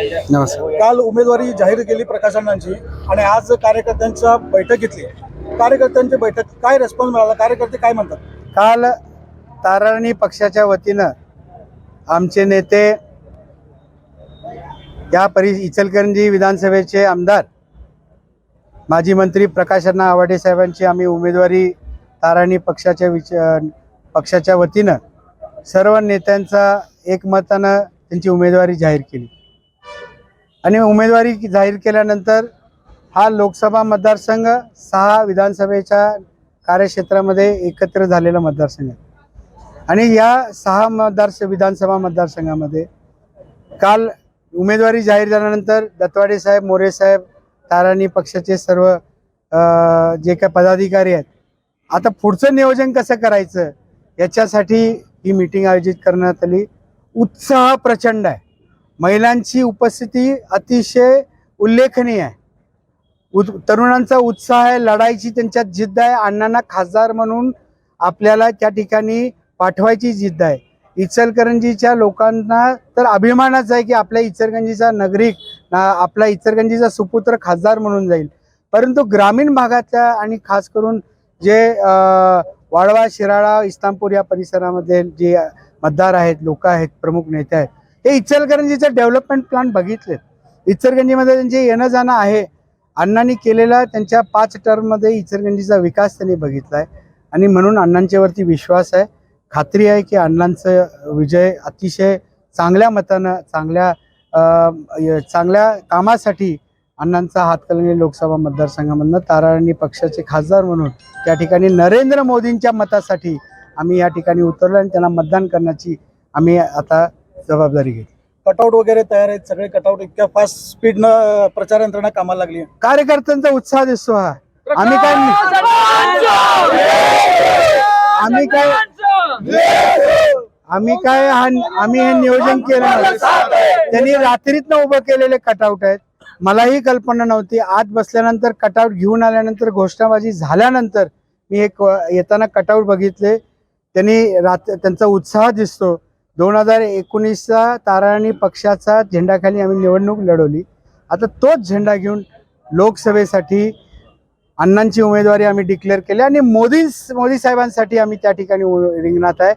नमस्कार. काल उमेदवारी जाहीर केली प्रकाश अण्णांची आणि आज कार्यकर्त्यांच्या बैठक घेतली कार्यकर्त्यांची बैठक काय रिस्पॉन्स मिळाला? कार्यकर्ते काय म्हणतात? काल ताराणी पक्षाच्या वतीनं आमचे नेते या परि इचलकरंजी विधानसभेचे आमदार माजी मंत्री प्रकाश अण्णा आवाडे साहेबांची आम्ही उमेदवारी ताराणी पक्षाच्या विच पक्षाच्या वतीनं सर्व नेत्यांचा एकमतानं त्यांची उमेदवारी जाहीर केली. आणि उमेदवारी जाहीर केल्यानंतर हा लोकसभा मतदारसंघ सहा विधानसभेच्या कार्यक्षेत्रामध्ये एकत्र झालेला मतदारसंघ आहे. आणि या सहा मतदार विधानसभा मतदारसंघामध्ये काल उमेदवारी जाहीर झाल्यानंतर दत्वाडे साहेब मोरे साहेब ताराणी पक्षाचे सर्व जे काय पदाधिकारी आहेत आता पुढचं नियोजन कसं करायचं? याच्यासाठी ही मीटिंग आयोजित करण्यात आली. उत्साह प्रचंड आहे. महिलांची उपस्थिती अतिशय उल्लेखनीय आहे. उत तरुणांचा उत्साह आहे लढाईची त्यांच्यात जिद्द आहे अण्णांना खासदार म्हणून आपल्याला त्या ठिकाणी पाठवायची जिद्द आहे. इचलकरंजीच्या लोकांना तर अभिमानच आहे की आपल्या इचलकरंजीचा नागरिक ना- आपला इचलकरंजीचा सुपुत्र खासदार म्हणून जाईल. परंतु ग्रामीण भागातल्या आणि खास करून जे वाळवा शिराळा इस्लामपूर या परिसरामध्ये जे मतदार आहेत लोक आहेत प्रमुख नेते आहेत हे इचलकरंजीचं डेव्हलपमेंट प्लॅन बघितलेत. इचलकरंजीमध्ये त्यांचे येणं जाणं आहे अण्णांनी केलेला त्यांच्या पाच टर्ममध्ये इचलकरंजीचा विकास त्यांनी बघितला आहे आणि म्हणून अण्णांच्यावरती विश्वास आहे. खात्री आहे की अण्णांचं विजय अतिशय चांगल्या मतानं चांगल्या चांगल्या कामासाठी अण्णांचा हातकलंगली लोकसभा मतदारसंघामधनं ताराणी पक्षाचे खासदार म्हणून त्या ठिकाणी नरेंद्र मोदींच्या मतासाठी आम्ही या ठिकाणी उतरलो आणि त्यांना मतदान करण्याची आम्ही आता जबाबदारी घेतली. कटआउट वगैरे तयार आहेत सगळे कटआउट इतक्या फास्ट स्पीडनं प्रचार यंत्रणा कामाला लागली आहे. कार्यकर्त्यांचा उत्साह दिसतो हा. आम्ही काय आम्ही काय आम्ही काय हा आम्ही हे नियोजन केलं नव्हतं. त्यांनी रात्रीतनं उभं केलेले कटआउट आहेत. मलाही कल्पना नव्हती. आत बसल्यानंतर कटआउट घेऊन आल्यानंतर घोषणाबाजी झाल्यानंतर मी एक येताना कटआउट बघितले. त्यांनी रात त्यांचा उत्साह दिसतो. दोन हजार एकोणीसचा ताराणी पक्षाचा झेंडाखाली आम्ही निवडणूक लढवली. आता तोच झेंडा घेऊन लोकसभेसाठी अण्णांची उमेदवारी आम्ही डिक्लेअर केली आणि मोदी मोदी साहेबांसाठी आम्ही त्या ठिकाणी उ- रिंगणात आहे.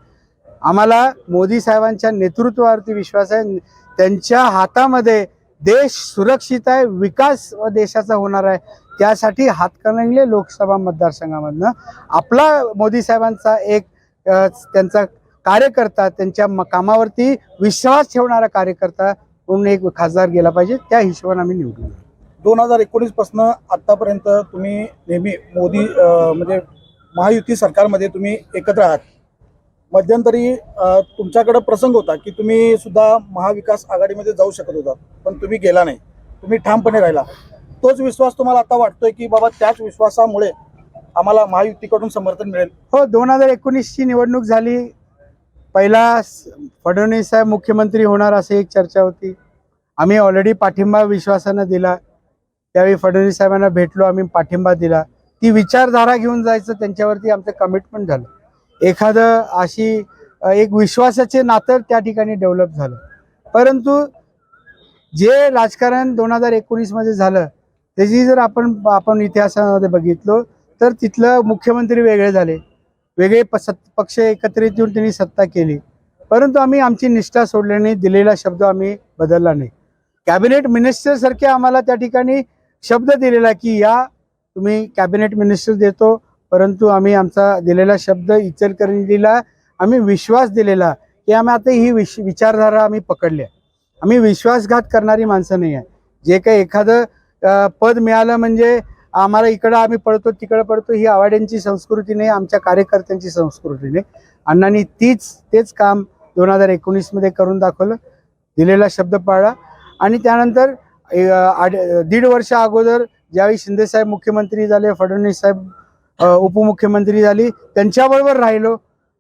आम्हाला मोदी साहेबांच्या नेतृत्वावरती विश्वास आहे. त्यांच्या हातामध्ये देश सुरक्षित आहे विकास व देशाचा होणार आहे. त्यासाठी हातकणंगले लोकसभा मतदारसंघामधनं. आपला मोदी साहेबांचा एक त्यांचा कार्यकर्ता त्यांच्या म- कामावरती विश्वास ठेवणारा कार्यकर्ता म्हणून एक खासदार गेला पाहिजे त्या हिशोबाने आम्ही निवडून. दोन हजार एकोणीसपासून आतापर्यंत तुम्ही नेहमी मोदी म्हणजे महायुती सरकारमध्ये तुम्ही एकत्र आहात. मध्यंतरी तुमच्याकडे प्रसंग होता की तुम्ही सुद्धा महाविकास आघाडीमध्ये जाऊ शकत होता पण तुम्ही गेला नाही. तुम्ही ठामपणे राहिला. तोच विश्वास तुम्हाला आता वाटतोय की बाबा त्याच विश्वासामुळे आम्हाला महायुतीकडून समर्थन मिळेल? हो दोन हजार एकोणीसची निवडणूक झाली पहिला स- फडणवीस साहेब मुख्यमंत्री होणार अशी एक चर्चा होती. आम्ही ऑलरेडी पाठिंबा विश्वासानं दिला. त्यावेळी फडणवीस साहेबांना भेटलो आम्ही पाठिंबा दिला. ती विचारधारा घेऊन जायचं त्यांच्यावरती आमचं कमिटमेंट झालं. एखादं अशी एक विश्वासाचे नातं त्या ठिकाणी डेव्हलप झालं. परंतु जे राजकारण दोन हजार एकोणीसमध्ये झालं त्याची जर आपण आपण इतिहासामध्ये बघितलो तर तिथलं मुख्यमंत्री वेगळे झाले. वेगळे प सत् पक्ष एकत्रित येऊन त्यांनी सत्ता केली. परंतु आम्ही आमची निष्ठा सोडल्याने दिलेला शब्द आम्ही बदलला नाही. कॅबिनेट मिनिस्टरसारखे आम्हाला त्या ठिकाणी शब्द दिलेला की या तुम्ही कॅबिनेट मिनिस्टर देतो परंतु आम्ही आमचा दिलेला शब्द इचलकरंजीला आम्ही विश्वास दिलेला की आम्ही आता ही विश विचारधारा आम्ही पकडली आहे आम्ही विश्वासघात करणारी माणसं नाही आहे. जे काही एखादं पद मिळालं म्हणजे आम्हाला इकडं आम्ही पडतो तिकडं पडतो ही आवाड्यांची संस्कृती नाही आमच्या कार्यकर्त्यांची संस्कृती नाही. अण्णांनी तीच तेच काम दोन हजार एकोणीसमध्ये करून दाखवलं दिलेला शब्द पाळला. आणि त्यानंतर आड दीड वर्ष अगोदर ज्यावेळी शिंदेसाहेब मुख्यमंत्री झाले फडणवीस साहेब उपमुख्यमंत्री झाली त्यांच्याबरोबर राहिलो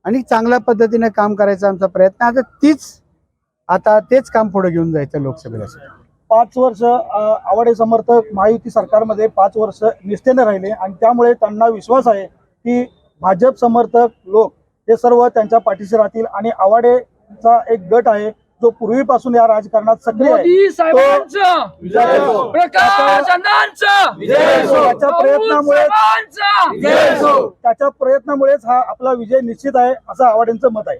आणि चांगल्या पद्धतीने काम करायचा आमचा प्रयत्न. आता तीच आता तेच काम पुढे घेऊन जायचं लोकसभेला. पाच वर्ष आवाडे समर्थक महायुती सरकारमध्ये पाच वर्ष निष्ठेने राहिले आणि त्यामुळे त्यांना विश्वास आहे की भाजप समर्थक लोक हे सर्व त्यांच्या पाठीशी राहतील आणि आवाडेचा एक गट आहे जो पूर्वीपासून या राजकारणात सक्रिय विजय असो. त्याच्या प्रयत्नामुळे साहेबांचं. त्याच्या प्रयत्नामुळेच हा आपला विजय निश्चित आहे असं आव्हाडांचं मत आहे.